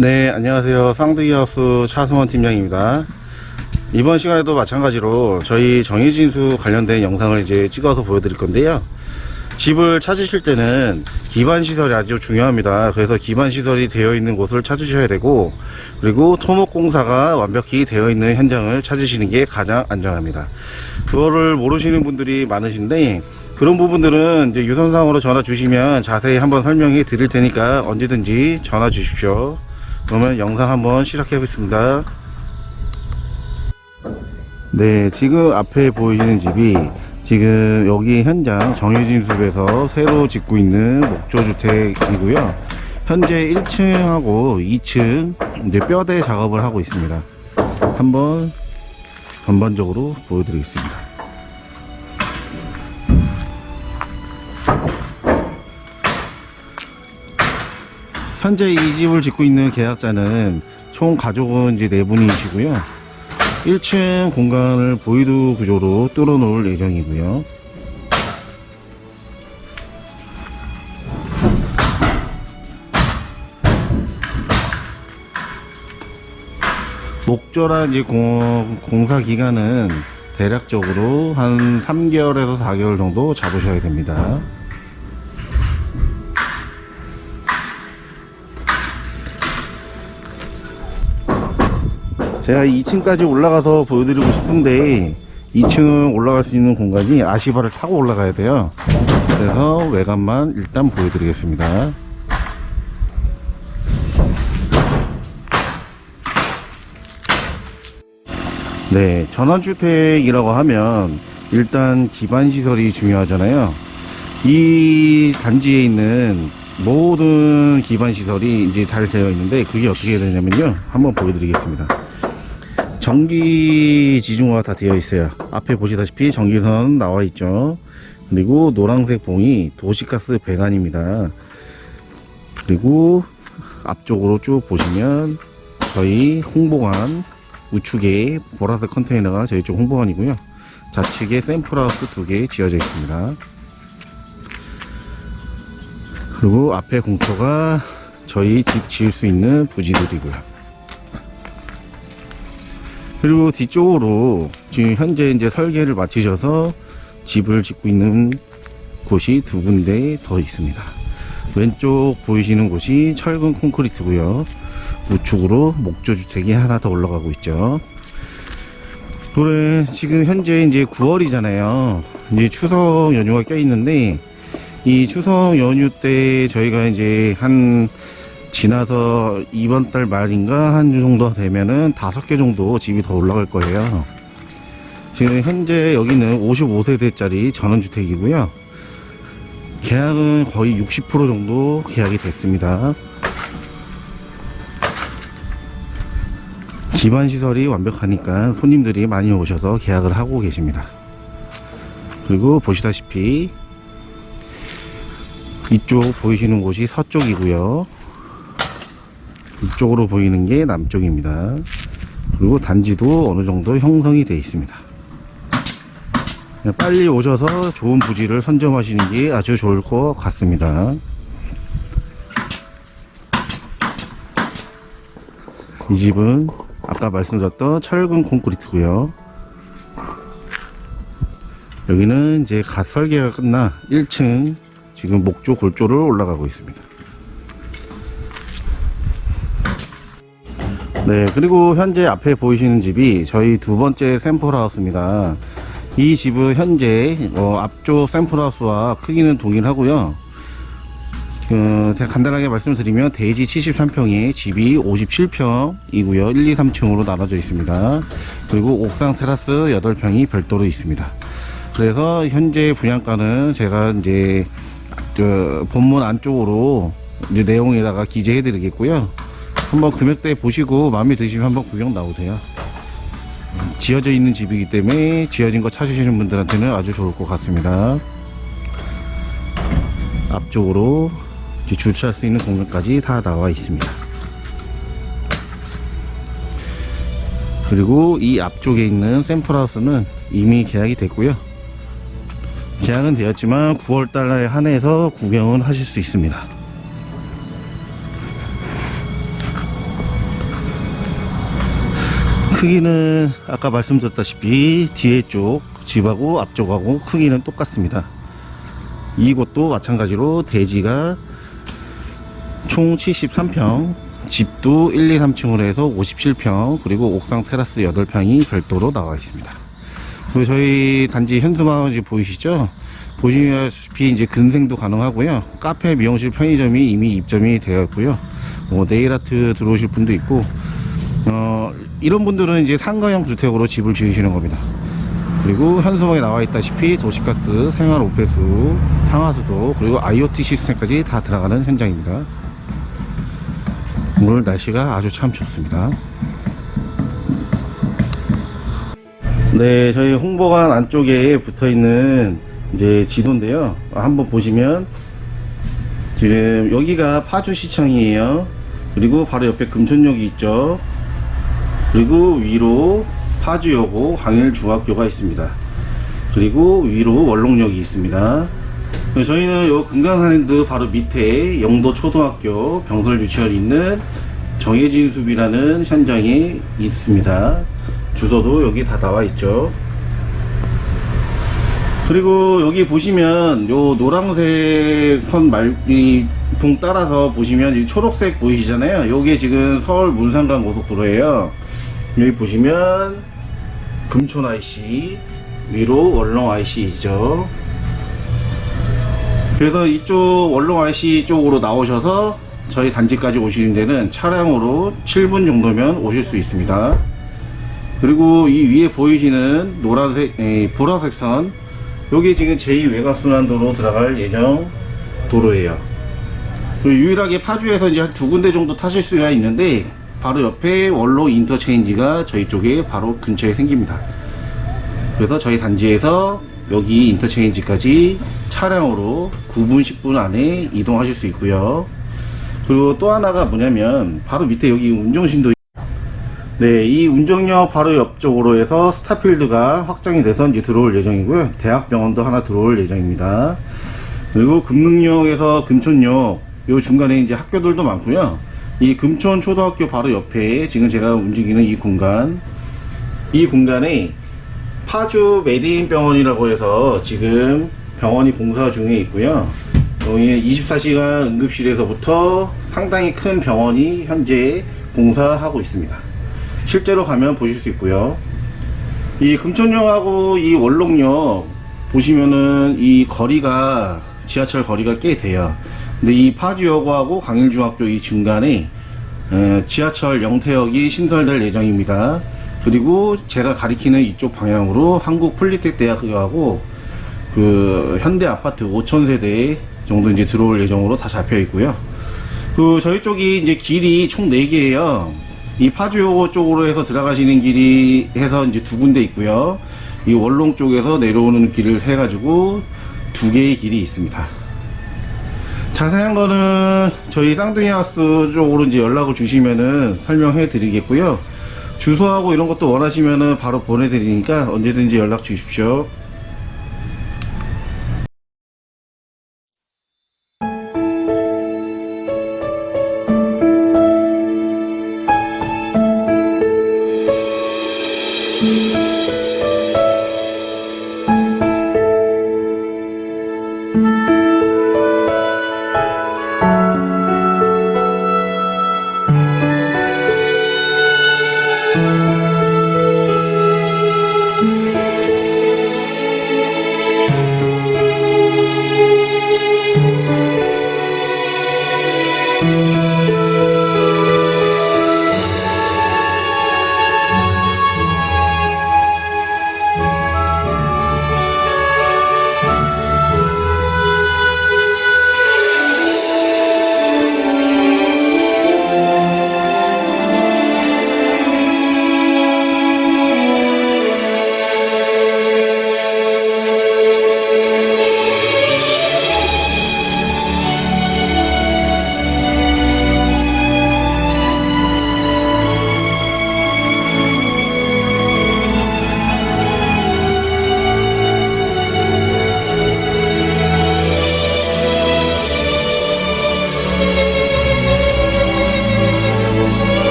네, 안녕하세요. 쌍둥이하우스 차승원 팀장입니다. 이번 시간에도 마찬가지로 저희 정의진수 관련된 영상을 이제 찍어서 보여드릴 건데요. 집을 찾으실 때는 기반 시설이 아주 중요합니다. 그래서 기반 시설이 되어 있는 곳을 찾으셔야 되고, 그리고 토목 공사가 완벽히 되어 있는 현장을 찾으시는 게 가장 안전합니다. 그거를 모르시는 분들이 많으신데, 그런 부분들은 이제 유선상으로 전화 주시면 자세히 한번 설명해 드릴 테니까 언제든지 전화 주십시오. 그러면 영상 한번 시작해 보겠습니다. 네, 지금 앞에 보이시는 집이 지금 여기 현장 정유진 숲에서 새로 짓고 있는 목조주택이고요. 현재 1층하고 2층 이제 뼈대 작업을 하고 있습니다. 한번 전반적으로 보여드리겠습니다. 현재 이 집을 짓고 있는 계약자는 총 가족은 이제 네 분이시고요. 1층 공간을 보이드 구조로 뚫어 놓을 예정이고요. 목조란 이제 공, 공사 기간은 대략적으로 한 3개월에서 4개월 정도 잡으셔야 됩니다. 제가 2층까지 올라가서 보여드리고 싶은데 2층 올라갈 수 있는 공간이 아시바를 타고 올라가야 돼요. 그래서 외관만 일단 보여드리겠습니다. 네 전원주택이라고 하면 일단 기반시설이 중요하잖아요. 이 단지에 있는 모든 기반시설이 이제 잘 되어 있는데 그게 어떻게 되냐면요. 한번 보여드리겠습니다 전기 지중화가 다 되어 있어요. 앞에 보시다시피 전기선 나와 있죠. 그리고 노란색 봉이 도시가스 배관입니다. 그리고 앞쪽으로 쭉 보시면 저희 홍보관 우측에 보라색 컨테이너가 저희 쪽 홍보관이고요. 좌측에 샘플하우스 두 개 지어져 있습니다. 그리고 앞에 공터가 저희 집 지을 수 있는 부지들이고요 그리고 뒤쪽으로 지금 현재 이제 설계를 마치셔서 집을 짓고 있는 곳이 두 군데 더 있습니다. 왼쪽 보이시는 곳이 철근 콘크리트고요. 우측으로 목조주택이 하나 더 올라가고 있죠. 그래 지금 현재 이제 9월이잖아요. 이제 추석 연휴가 껴 있는데 이 추석 연휴 때 저희가 이제 한 지나서 이번 달 말인가 한 주 정도 되면은 다섯 개 정도 집이 더 올라갈 거예요. 지금 현재 여기는 55세대짜리 전원주택이고요. 계약은 거의 60% 정도 계약이 됐습니다. 기반 시설이 완벽하니까 손님들이 많이 오셔서 계약을 하고 계십니다. 그리고 보시다시피 이쪽 보이시는 곳이 서쪽이고요. 이쪽으로 보이는 게 남쪽입니다. 그리고 단지도 어느 정도 형성이 되어 있습니다. 빨리 오셔서 좋은 부지를 선점하시는 게 아주 좋을 것 같습니다. 이 집은 아까 말씀드렸던 철근 콘크리트고요. 여기는 이제 갓 설계가 끝나 1층 지금 목조 골조를 올라가고 있습니다. 네, 그리고 현재 앞에 보이시는 집이 저희 두 번째 샘플하우스입니다. 이 집은 현재 어, 앞쪽 샘플하우스와 크기는 동일하고요. 그, 제가 간단하게 말씀드리면 대지 73평에 집이 57평이고요. 1, 2, 3층으로 나눠져 있습니다. 그리고 옥상 테라스 8평이 별도로 있습니다. 그래서 현재 분양가는 제가 이제 그 본문 안쪽으로 이제 내용에다가 기재해 드리겠고요. 한번 금액대 보시고 마음에 드시면 한번 구경 나오세요. 지어져 있는 집이기 때문에 지어진 거 찾으시는 분들한테는 아주 좋을 것 같습니다. 앞쪽으로 주차할 수 있는 공간까지 다 나와 있습니다. 그리고 이 앞쪽에 있는 샘플하우스는 이미 계약이 됐고요. 계약은 되었지만 9월 달에 한해서 구경은 하실 수 있습니다. 크기는 아까 말씀드렸다시피 뒤에 쪽 집하고 앞쪽하고 크기는 똑같습니다. 이곳도 마찬가지로 대지가 총 73평, 집도 1, 2, 3층으로 해서 57평, 그리고 옥상 테라스 8평이 별도로 나와 있습니다. 그리고 저희 단지 현수마을 보이시죠? 보시다시피 이제 근생도 가능하고요. 카페, 미용실, 편의점이 이미 입점이 되어 있고요. 뭐 네일아트 들어오실 분도 있고, 어, 이런 분들은 이제 상가형 주택으로 집을 지으시는 겁니다. 그리고 현수막에 나와 있다시피 도시가스, 생활 오페수, 상하수도, 그리고 IoT 시스템까지 다 들어가는 현장입니다. 오늘 날씨가 아주 참 좋습니다. 네, 저희 홍보관 안쪽에 붙어 있는 이제 지도인데요. 한번 보시면 지금 여기가 파주시청이에요. 그리고 바로 옆에 금천역이 있죠. 그리고 위로 파주여고 광일중학교가 있습니다. 그리고 위로 원롱역이 있습니다. 그래서 저희는 요 금강산랜드 바로 밑에 영도 초등학교 병설 유치원이 있는 정해진 숲이라는 현장에 있습니다. 주소도 여기 다 나와 있죠. 그리고 여기 보시면 요 노란색 선 말, 이봉 따라서 보시면 이 초록색 보이시잖아요. 요게 지금 서울 문산간 고속도로예요. 여기 보시면 금촌 IC, 위로 월long IC이죠. 그래서 이쪽 월long IC 쪽으로 나오셔서 저희 단지까지 오시는 데는 차량으로 7분 정도면 오실 수 있습니다. 그리고 이 위에 보이시는 노란색, 에, 보라색 선, 여기 지금 제2 외곽순환도로 들어갈 예정 도로예요. 유일하게 파주에서 이제 한 두 군데 정도 타실 수가 있는데, 바로 옆에 원로 인터체인지가 저희 쪽에 바로 근처에 생깁니다. 그래서 저희 단지에서 여기 인터체인지까지 차량으로 9분, 10분 안에 이동하실 수 있고요. 그리고 또 하나가 뭐냐면, 바로 밑에 여기 운정신도 네, 이 운정역 바로 옆쪽으로 해서 스타필드가 확장이 돼서 이제 들어올 예정이고요. 대학병원도 하나 들어올 예정입니다. 그리고 금능역에서 금촌역, 요 중간에 이제 학교들도 많고요. 이 금촌 초등학교 바로 옆에 지금 제가 움직이는 이 공간, 이 공간에 파주 메디인 병원이라고 해서 지금 병원이 공사 중에 있고요. 여기 24시간 응급실에서부터 상당히 큰 병원이 현재 공사하고 있습니다. 실제로 가면 보실 수 있고요. 이 금천역하고 이 원롱역 보시면은 이 거리가 지하철 거리가 꽤 돼요. 근데 이 파주여고하고 광일중학교 이 중간에 에, 지하철 영태역이 신설될 예정입니다. 그리고 제가 가리키는 이쪽 방향으로 한국 폴리텍 대학교하고 그 현대 아파트 5천 세대 정도 이제 들어올 예정으로 다 잡혀 있고요. 그 저희 쪽이 이제 길이 총 4개예요. 이 파주요고 쪽으로 해서 들어가시는 길이 해서 이제 두 군데 있고요. 이 원롱 쪽에서 내려오는 길을 해가지고 두 개의 길이 있습니다. 자세한 거는 저희 쌍둥이 하우스 쪽으로 이제 연락을 주시면은 설명해 드리겠고요. 주소하고 이런 것도 원하시면은 바로 보내드리니까 언제든지 연락 주십시오.